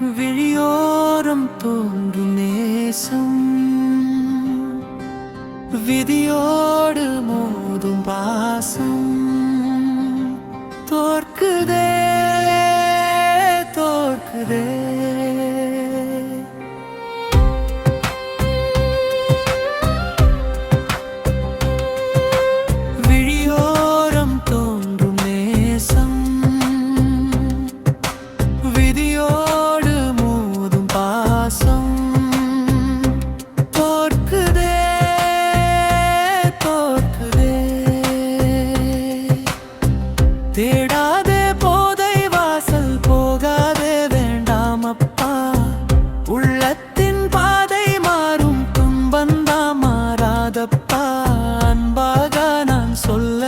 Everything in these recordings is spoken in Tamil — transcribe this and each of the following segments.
விழியோரம் தோன்றும் நேசம். விதியோடு மோதும் பாசம். தோற் அன்பாக நான் சொல்ல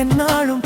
என்னாலும்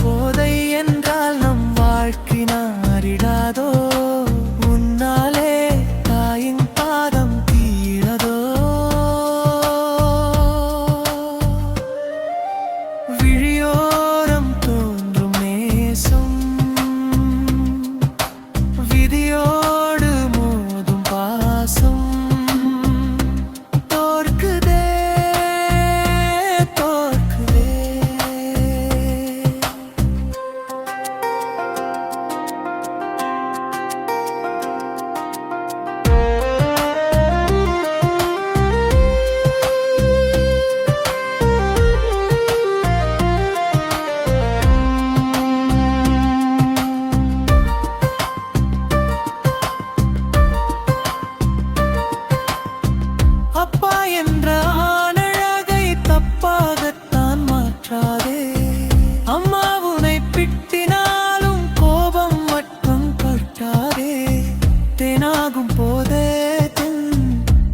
நீயாகும் போதே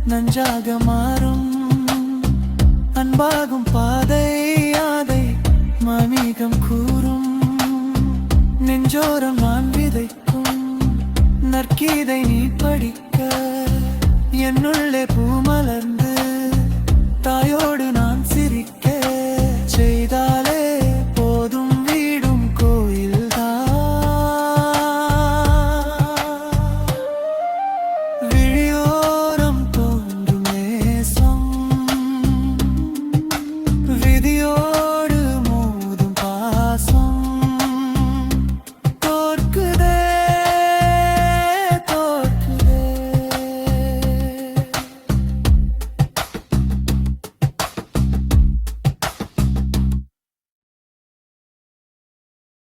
நஞ்சாக மாறும். அன்பாகும் பாதை யாதை மாமீகம் கூறும். நெஞ்சோரம் நான் விதைக்கும் நற்கீதை நீ படிக்க. என்னுள்ளே பூமலர்ந்து தாயோடு